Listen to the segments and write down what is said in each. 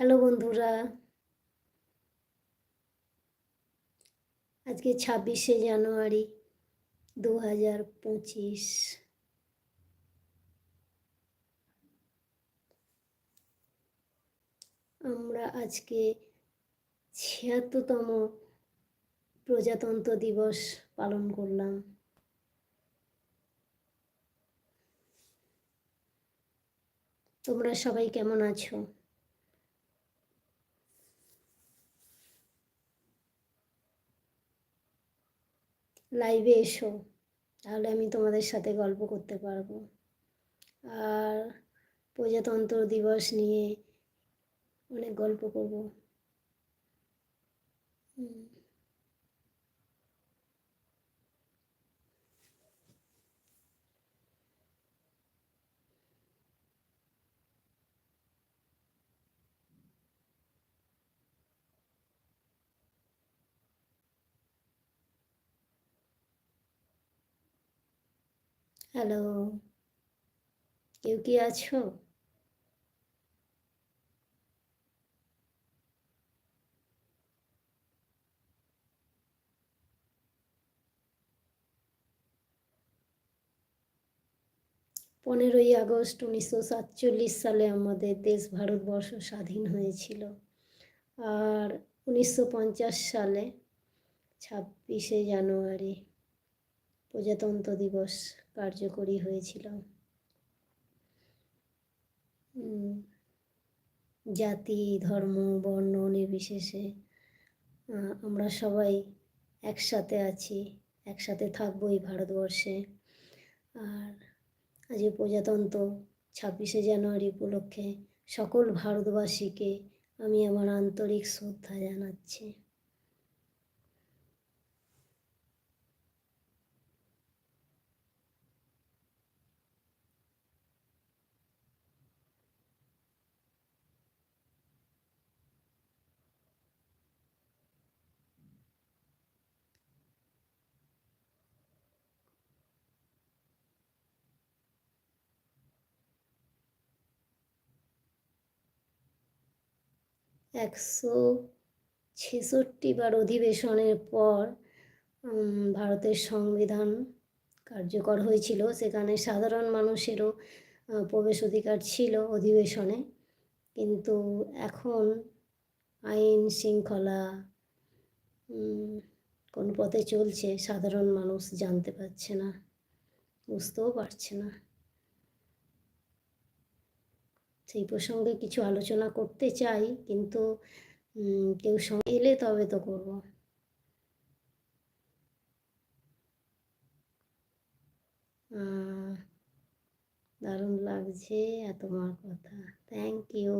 Hello বন্ধুরা। আজকে ছাব্বিশে জানুয়ারি দু হাজার পঁচিশ। আমরা আজকে ছিয়াত্তরতম প্রজাতন্ত্র দিবস পালন করলাম। তোমরা সবাই কেমন আছো? লাইভে এসো, তাহলে আমি তোমাদের সাথে গল্প করতে পারব। আর প্রজাতন্ত্র দিবস নিয়ে অনেক গল্প করব। হ্যালো, কেউ কি আছো? পনেরোই আগস্ট উনিশশো সাতচল্লিশ সালে আমাদের দেশ ভারতবর্ষ স্বাধীন হয়েছিল। আর উনিশশো পঞ্চাশ সালে ছাব্বিশে জানুয়ারি প্রজাতন্ত্র দিবস কার্যকরী হয়েছিল। জাতি, ধর্ম, বর্ণ নির্বিশেষে আমরা সবাই একসাথে আছি, একসাথে থাকব এই ভারতবর্ষে। আর আজ প্রজাতন্ত্র ছাব্বিশে জানুয়ারি উপলক্ষে সকল ভারতবাসীকে আমি আমার আন্তরিক শ্রদ্ধা জানাচ্ছি। একশো ছেষট্টি বার অধিবেশনের পর ভারতের সংবিধান কার্যকর হয়েছিল। সেখানে সাধারণ মানুষেরও প্রবেশ অধিকার ছিল অধিবেশনে। কিন্তু এখন আইন শৃঙ্খলা কোন পথে চলছে, সাধারণ মানুষ জানতে পারছে না, বুঝতেও পারছে না। সেই প্রসঙ্গে কিছু আলোচনা করতে চাই, কিন্তু কেউ সঙ্গে এলে তবে তো করব। দারুণ লাগছে তোমার কথা। থ্যাংক ইউ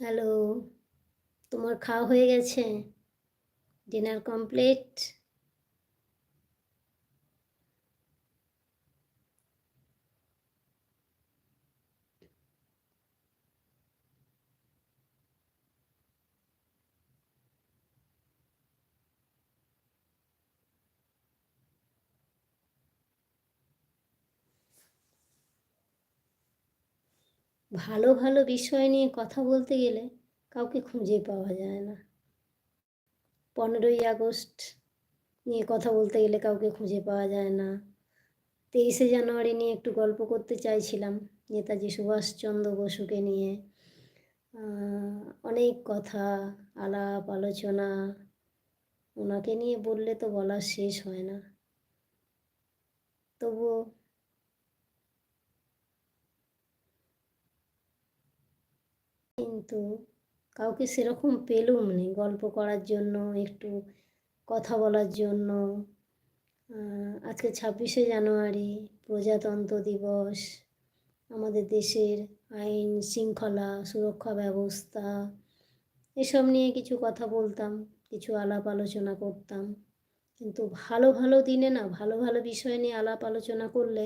হ্যালো তোমার খাওয়া হয়ে গেছে? ডিনার কমপ্লিট ভালো ভালো বিষয় নিয়ে কথা বলতে গেলে কাউকে খুঁজে পাওয়া যায় না। পনেরোই আগস্ট নিয়ে কথা বলতে গেলে কাউকে খুঁজে পাওয়া যায় না। তেইশে জানুয়ারি নিয়ে একটু গল্প করতে চাইছিলাম নেতাজি সুভাষচন্দ্র বসুকে নিয়ে। অনেক কথা, আলাপ, আলোচনা, ওনাকে নিয়ে বললে তো বলার শেষ হয় না। তবুও কিন্তু কাউকে সেরকম পেলুম নি গল্প করার জন্য, একটু কথা বলার জন্য। আজকে ছাব্বিশে জানুয়ারি, প্রজাতন্ত্র দিবস। আমাদের দেশের আইন শৃঙ্খলা সুরক্ষা ব্যবস্থা, এসব নিয়ে কিছু কথা বলতাম, কিছু আলাপ আলোচনা করতাম। কিন্তু ভালো ভালো দিনে না, ভালো ভালো বিষয় নিয়ে আলাপ আলোচনা করলে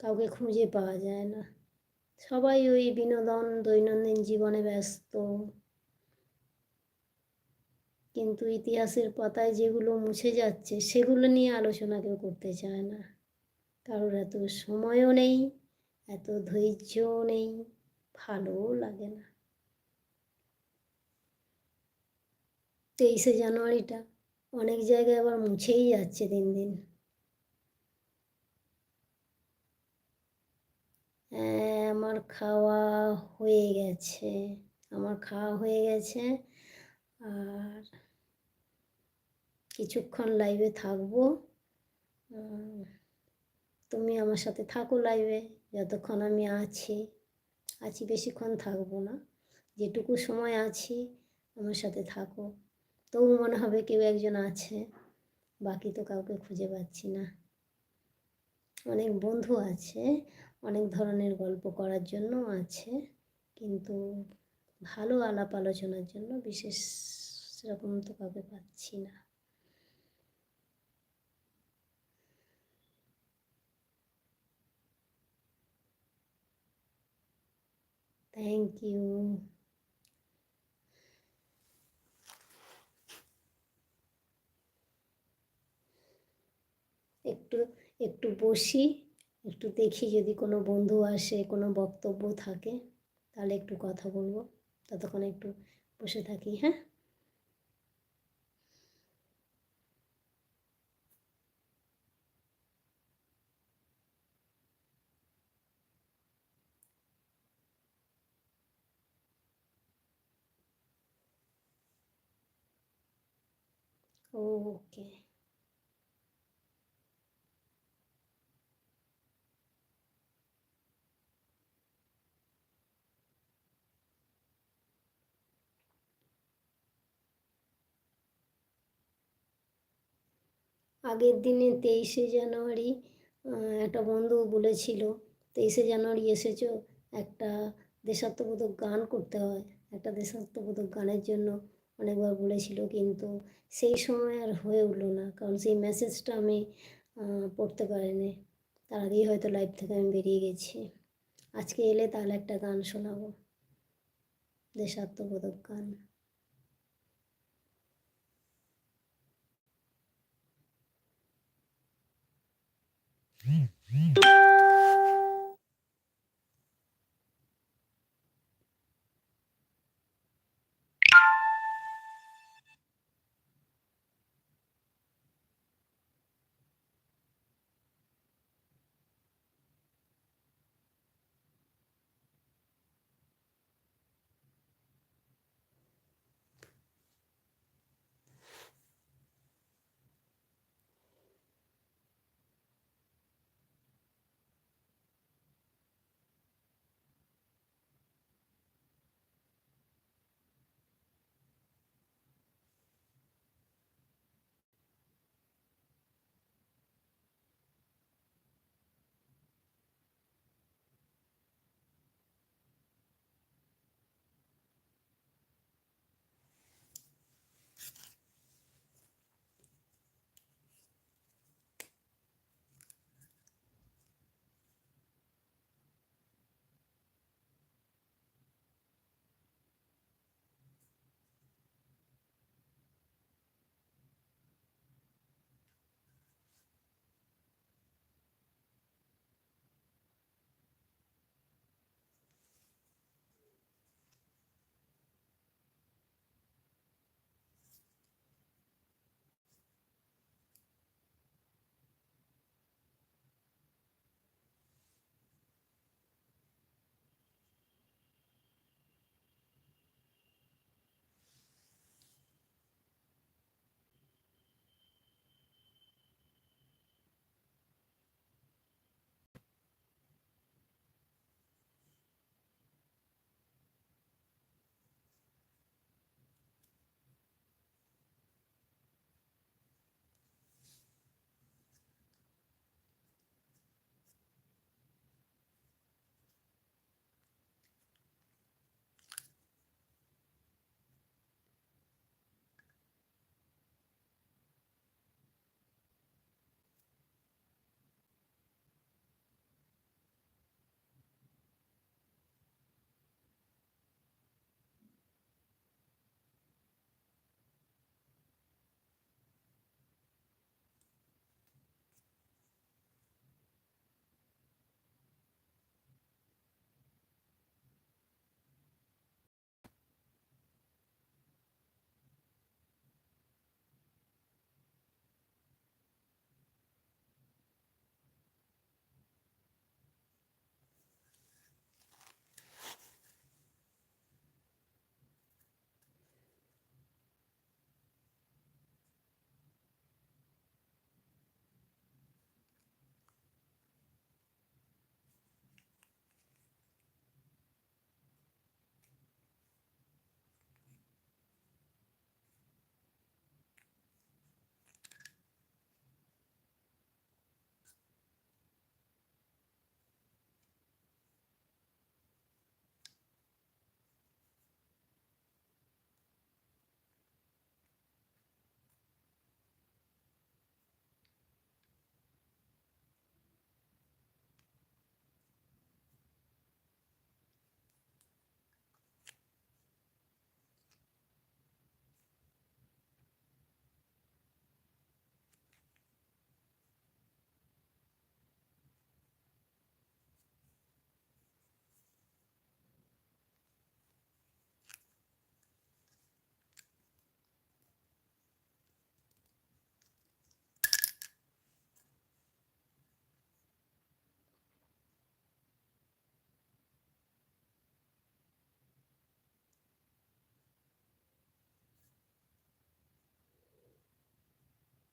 কাউকে খুঁজে পাওয়া যায় না। সবাই ওই বিনোদন দৈনন্দিন জীবনে ব্যস্ত। কিন্তু ইতিহাসের পাতায় যেগুলো মুছে যাচ্ছে, সেগুলো নিয়ে আলোচনা কেউ করতে চায় না। কারোর এত সময়ও নেই, এত ধৈর্যও নেই, ভালোও লাগে না। তেইশে জানুয়ারিটা অনেক জায়গায় আবার মুছেই যাচ্ছে দিন দিন। হ্যাঁ আমার খাওয়া হয়ে গেছে। আমার খাওয়া হয়ে গেছে আর কিছুক্ষণ লাইভে থাকব। তুমি আমার সাথে থাকো লাইভে যতক্ষণ আমি আছি। আছি বেশিক্ষণ থাকব না। যেটুকু সময় আছি, আমার সাথে থাকো। তবু মনে হবে কেউ একজন আছে, বাকি তো কাউকে খুঁজে পাচ্ছি না। অনেক বন্ধু আছে অনেক ধরনের গল্প করার জন্য আছে। কিন্তু ভালো আলাপ আলোচনার জন্য বিশেষ সেরকম তো কাউকে পাচ্ছি না। থ্যাংক ইউ একটু একটু বসি। একটু দেখি যদি কোনো বন্ধু আসে, কোনো বক্তব্য থাকে, তাহলে একটু কথা বলব। ততক্ষণ একটু বসে থাকি হ্যাঁ? ওকে আগের দিনে তেইশে জানুয়ারি একটা বন্ধু বলেছিল, তেইশে জানুয়ারি এসেছ, একটা দেশাত্মবোধক গান করতে হয়। একটা দেশাত্মবোধক গানের জন্য অনেকবার বলেছিল, কিন্তু সেই সময় আর হয়ে উঠল না, কারণ সেই মেসেজটা আমি পড়তে পারিনি। তার আগেই হয়তো লাইভ থেকে আমি বেরিয়ে গেছি। আজকে এলে তাহলে একটা গান শোনাবো। দেশাত্মবোধক গান। Hum, hum.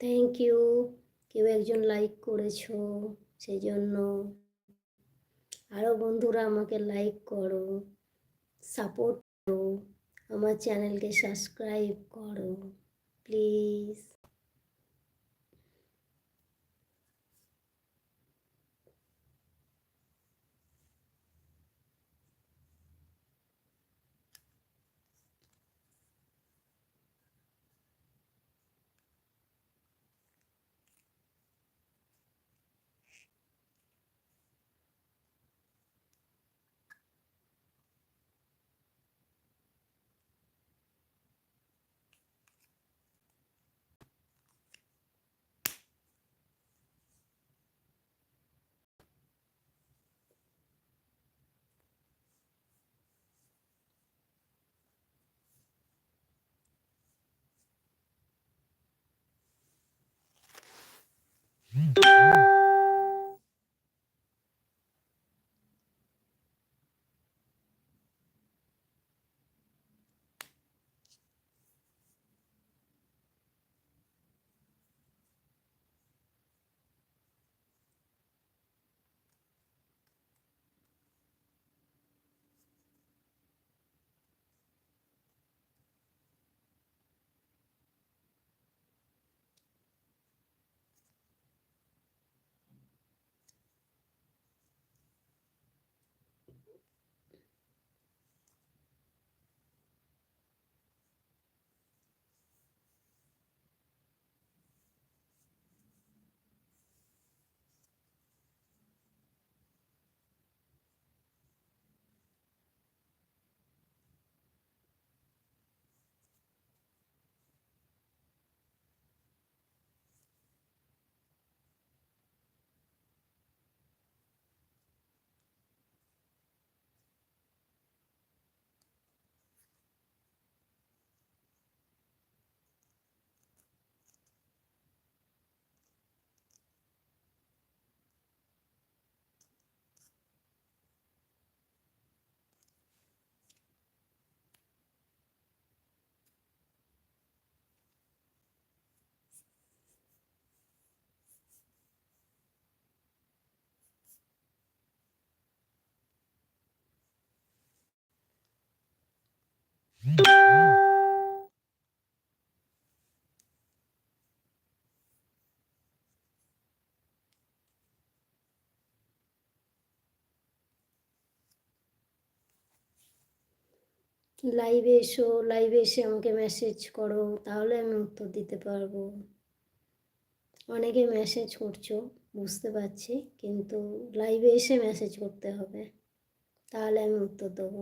থ্যাংক ইউ কেউ একজন লাইক করেছ সেই জন্য আরও বন্ধুরা আমাকে লাইক করো সাপোর্ট করো, আমার চ্যানেলকে সাবস্ক্রাইব করো প্লিজ লাইভে এসো লাইভে এসে আমাকে মেসেজ করো, তাহলে আমি উত্তর দিতে পারব। অনেকে মেসেজ করছ, বুঝতে পারছি, কিন্তু লাইভে এসে মেসেজ করতে হবে, তাহলে আমি উত্তর দেবো।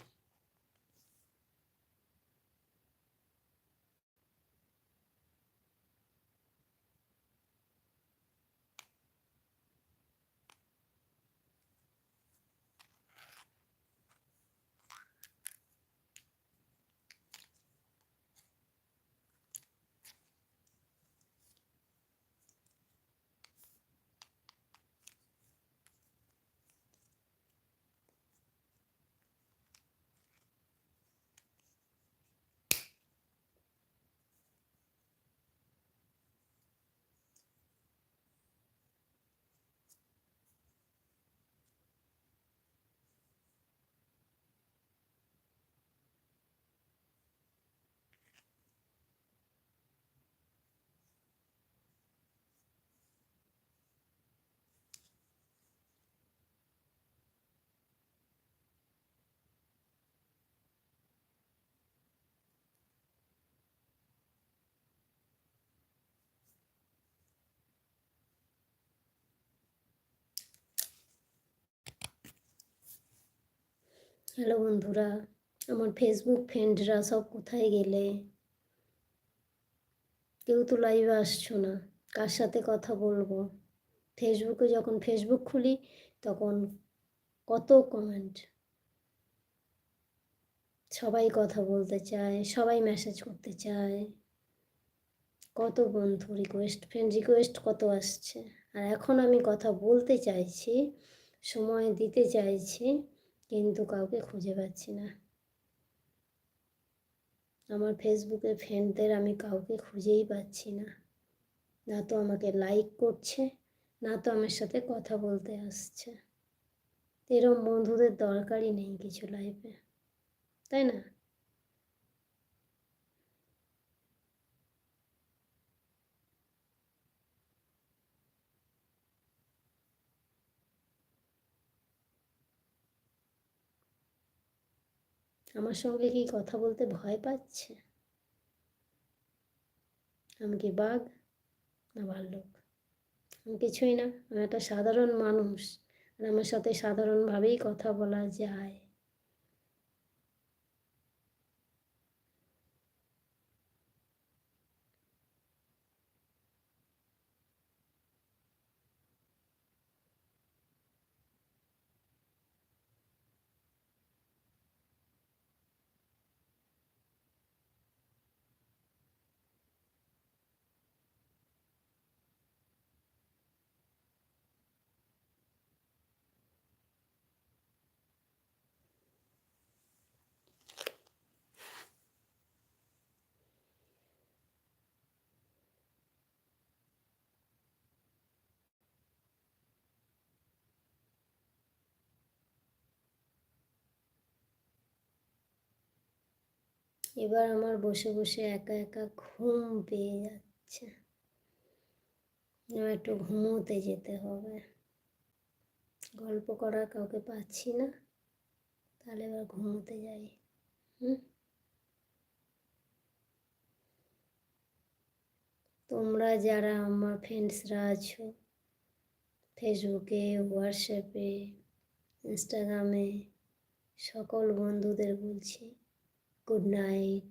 হ্যালো বন্ধুরা, আমার ফেসবুক ফ্রেন্ডরা সব কোথায় গেলে? কেউ তো লাইভে আসছো না, কার সাথে কথা বলব? ফেসবুকে যখন ফেসবুক খুলি, তখন কত কমেন্ট সবাই কথা বলতে চায়, সবাই মেসেজ করতে চায়। কত বন্ধু রিকোয়েস্ট ফ্রেন্ড রিকোয়েস্ট কত আসছে? আর এখন আমি কথা বলতে চাইছি, সময় দিতে চাইছি কিন্তু কাউকে খুঁজে পাচ্ছি না। আমার ফেসবুকে ফ্রেন্ডদের আমি কাউকে খুঁজেই পাচ্ছি না। না তো আমাকে লাইক করছে, না তো আমার সাথে কথা বলতে আসছে। এরম বন্ধুদের দরকারই নেই কিছু লাইফে তাই না? আমার সঙ্গে কি কথা বলতে ভয় পাচ্ছে? আমি কি বাঘ? না ভাল্লুক আমি কিছুই না, আমি একটা সাধারণ মানুষ। আর আমার সাথে সাধারণভাবেই কথা বলা যায়। এবার আমার বসে বসে একা একা ঘুম পেয়ে যাচ্ছে। একটু ঘুমোতে যেতে হবে। গল্প করার কাউকে পাচ্ছি না। তাহলে এবার ঘুমোতে যাই। হুম? তোমরা যারা আমার ফ্রেন্ডসরা আছো ফেসবুকে হোয়াটসঅ্যাপে ইনস্টাগ্রামে সকল বন্ধুদের বলছি Good night.